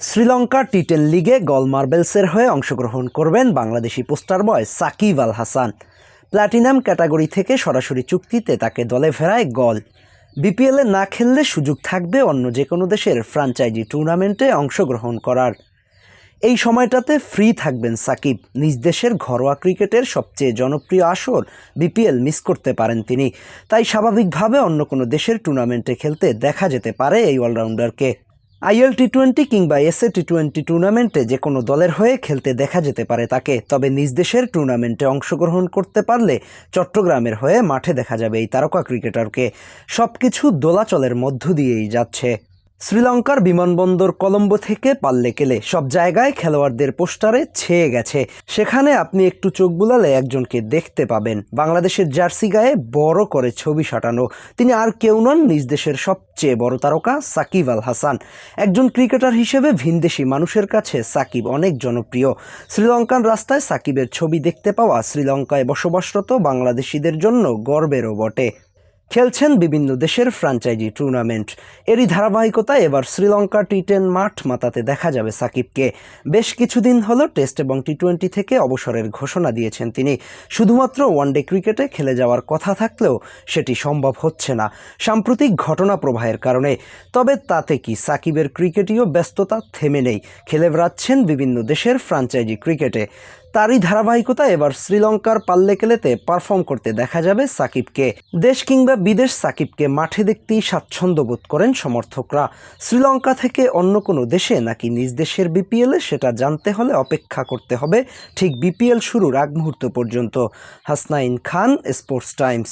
Sri Lanka T ten লিগে গল মার্বেলসের হয়ে অংশগ্রহণ করবেন Bangladeshi poster boy Shakib Al Hasan. Platinum category থেকে সরাসরি চুক্তিতে তাকে দলে ফেরায় গল। বিপিএলে না খেললে সুযোগ থাকবে অন্য যে কোনো দেশের ফ্রাঞ্চাইজি টুর্নামেন্টে অংশগ্রহণ করার। এই সময়টাতে ফ্রি থাকবেন সাকিব। নিজ দেশের ঘরোয়া ক্রিকেটের সবচেয়ে জনপ্রিয় আসর বিপিএল মিস করতে পারেন তিনি। তাই স্বাভাবিকভাবে অন্য কোনো দেশের টুর্নামেন্টে খেলতে দেখা যেতে পারে এই অলরাউন্ডারকে। আইএল টি টোয়েন্টি কিংবা এসএ টি টোয়েন্টি টুর্নামেন্টে যে কোনো দলের হয়ে খেলতে দেখা যেতে পারে তাকে, তবে নিজ দেশের টুর্নামেন্টে অংশগ্রহণ করতে পারলে চট্টগ্রামের হয়ে মাঠে দেখা যাবে এই তারকা ক্রিকেটারকে। সব কিছু দোলাচলের মধ্য দিয়েই যাচ্ছে। শ্রীলঙ্কার বিমানবন্দর কলম্বো থেকে পাল্লে কেলে। সব জায়গায় খেলোয়াড়দের পোস্টারে ছেয়ে গেছে। সেখানে আপনি একটু চোখ বুলালে একজনকে দেখতে পাবেন। বাংলাদেশের জার্সি গায়ে বড় করে ছবি সাঁটানো। তিনি আর কেউ নন নিজ দেশের সবচেয়ে বড় তারকা সাকিব আল হাসান। একজন ক্রিকেটার হিসেবে ভিনদেশি মানুষের কাছে সাকিব অনেক জনপ্রিয়। শ্রীলঙ্কান রাস্তায় সাকিবের ছবি দেখতে পাওয়া শ্রীলঙ্কায় বসবাসরত বাংলাদেশিদের জন্য গর্বেরও বটে। খেলছেন বিভিন্ন দেশের ফ্র্যাঞ্চাইজি টুর্নামেন্ট। এরই ধারাবাহিকতায় এবার শ্রীলঙ্কা টি টেন মাঠ মাতাতে দেখা যাবে সাকিবকে। বেশ কিছুদিন হলো টেস্ট এবং টি টোয়েন্টি থেকে অবসরের ঘোষণা দিয়েছেন তিনি। শুধুমাত্র ওয়ানডে ক্রিকেটে খেলে যাওয়ার কথা থাকলেও সেটি সম্ভব হচ্ছে না, সাম্প্রতিক ঘটনা প্রবাহের কারণে। তবে তাতে কি সাকিবের ক্রিকেটীয় ব্যস্ততা থেমে নেই, খেলে বেড়াচ্ছেন বিভিন্ন দেশের ফ্র্যাঞ্চাইজি ক্রিকেটে। তারই ধারাবাহিকতা এবার শ্রীলঙ্কার পাল্লে কেলেতে পারফর্ম করতে দেখা যাবে সাকিবকে। দেশ কিংবা বিদেশ সাকিবকে মাঠে দেখতেই স্বাচ্ছন্দ্য বোধ করেন সমর্থকরা। শ্রীলঙ্কা থেকে অন্য কোনো দেশে নাকি নিজ দেশের বিপিএলে সেটা জানতে হলে অপেক্ষা করতে হবে। ঠিক বিপিএল শুরুর আগ মুহূর্ত পর্যন্ত। হাসনাইন খান স্পোর্টস টাইমস